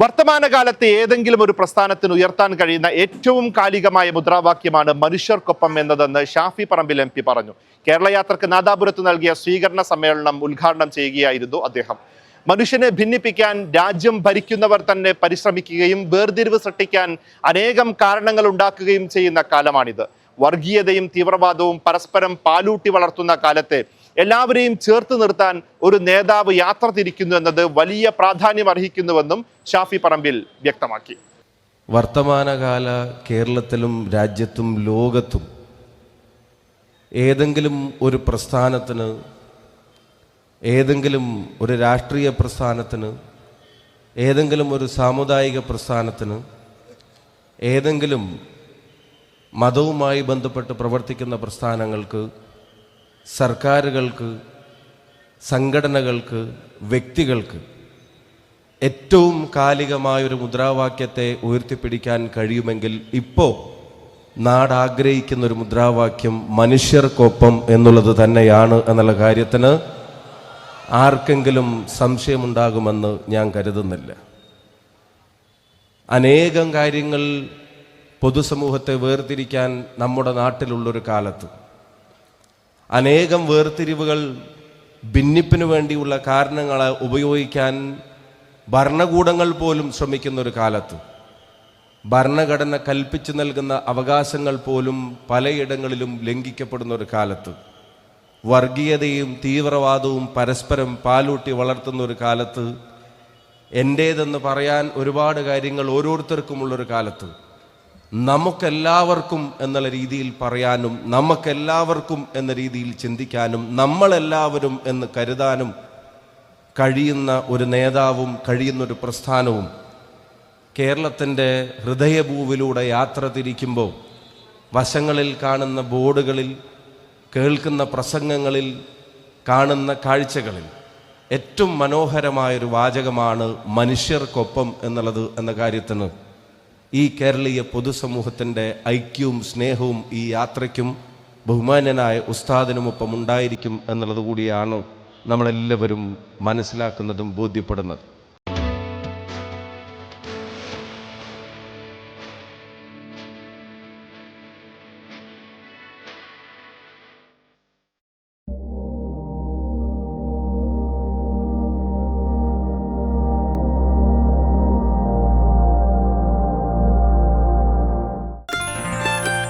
വർത്തമാനകാലത്തെ ഏതെങ്കിലും ഒരു പ്രസ്ഥാനത്തിന് ഉയർത്താൻ കഴിയുന്ന ഏറ്റവും കാലികമായ മുദ്രാവാക്യമാണ് മനുഷ്യർക്കൊപ്പം എന്നതെന്ന് ഷാഫി പറമ്പിൽ എം പി പറഞ്ഞു. കേരള യാത്രയ്ക്ക് നാദാപുരത്ത് നൽകിയ സ്വീകരണ സമ്മേളനം ഉദ്ഘാടനം ചെയ്യുകയായിരുന്നു അദ്ദേഹം. മനുഷ്യനെ ഭിന്നിപ്പിക്കാൻ രാജ്യം ഭരിക്കുന്നവർ തന്നെ പരിശ്രമിക്കുകയും വേർതിരിവ് സൃഷ്ടിക്കാൻ അനേകം കാരണങ്ങൾ ഉണ്ടാക്കുകയും ചെയ്യുന്ന കാലമാണിത്. വർഗീയതയും തീവ്രവാദവും പരസ്പരം പാലൂട്ടി വളർത്തുന്ന കാലത്തെ എല്ലാവരെയും ചേർത്ത് നിർത്താൻ ഒരു നേതാവ് യാത്ര തിരിക്കുന്നു എന്നത് വലിയ പ്രാധാന്യം അർഹിക്കുന്നുവെന്നും ഷാഫി പറമ്പിൽ വ്യക്തമാക്കി. വർത്തമാനകാല കേരളത്തിലും രാജ്യത്തും ലോകത്തും ഏതെങ്കിലും ഒരു പ്രസ്ഥാനത്തിന് ഏതെങ്കിലും ഒരു രാഷ്ട്രീയ പ്രസ്ഥാനത്തിന് ഏതെങ്കിലും ഒരു സാമുദായിക പ്രസ്ഥാനത്തിന് ഏതെങ്കിലും മതവുമായി ബന്ധപ്പെട്ട് പ്രവർത്തിക്കുന്ന പ്രസ്ഥാനങ്ങൾക്ക് സർക്കാരുകൾക്ക് സംഘടനകൾക്ക് വ്യക്തികൾക്ക് ഏറ്റവും കാലികമായൊരു മുദ്രാവാക്യത്തെ ഉയർത്തിപ്പിടിക്കാൻ കഴിയുമെങ്കിൽ ഇപ്പോൾ നാട് ആഗ്രഹിക്കുന്ന ഒരു മുദ്രാവാക്യം മനുഷ്യർക്കൊപ്പം എന്നുള്ളത് തന്നെയാണ് എന്നുള്ള കാര്യത്തിന് ആർക്കെങ്കിലും സംശയമുണ്ടാകുമെന്ന് ഞാൻ കരുതുന്നില്ല. അനേകം കാര്യങ്ങൾ പൊതുസമൂഹത്തെ വേർതിരിക്കാൻ നമ്മുടെ നാട്ടിലുള്ളൊരു കാലത്ത് അനേകം വേർതിരിവുകൾ ഭിന്നിപ്പിന് വേണ്ടിയുള്ള കാരണങ്ങളെ ഉപയോഗിക്കാൻ ഭരണകൂടങ്ങൾ പോലും ശ്രമിക്കുന്ന ഒരു കാലത്ത്. ഭരണഘടന കൽപ്പിച്ചു നൽകുന്ന അവകാശങ്ങൾ പോലും പലയിടങ്ങളിലും ലംഘിക്കപ്പെടുന്ന ഒരു കാലത്ത്. വർഗീയതയും തീവ്രവാദവും പരസ്പരം പാലൂട്ടി വളർത്തുന്ന ഒരു കാലത്ത്. എന്റേതെന്ന് പറയാൻ ഒരുപാട് കാര്യങ്ങൾ ഓരോരുത്തർക്കുമുള്ളൊരു കാലത്ത്. നമുക്കെല്ലാവർക്കും എന്നുള്ള രീതിയിൽ പറയാനും നമുക്കെല്ലാവർക്കും എന്ന രീതിയിൽ ചിന്തിക്കാനും നമ്മളെല്ലാവരും എന്ന് കരുതാനും കഴിയുന്ന ഒരു നേതാവും കഴിയുന്ന ഒരു പ്രസ്ഥാനവും കേരളത്തിന്റെ ഹൃദയഭൂവിലൂടെ യാത്ര തിരിക്കുമ്പോൾ വശങ്ങളിൽ കാണുന്ന ബോർഡുകളിൽ കേൾക്കുന്ന പ്രസംഗങ്ങളിൽ കാണുന്ന കാഴ്ചകളിൽ ഏറ്റവും മനോഹരമായൊരു വാചകമാണ് മനുഷ്യർക്കൊപ്പം എന്നുള്ളത് എന്ന കാര്യത്തിന് ഈ കേരളീയ പൊതുസമൂഹത്തിന്റെ ഐക്യവും സ്നേഹവും ഈ യാത്രയ്ക്കും ബഹുമാന്യനായ ഉസ്താദിനുമൊപ്പം ഉണ്ടായിരിക്കും എന്നുള്ളത് കൂടിയാണ് നമ്മളെല്ലാവരും മനസ്സിലാക്കുന്നതും ബോധ്യപ്പെടുന്നത്.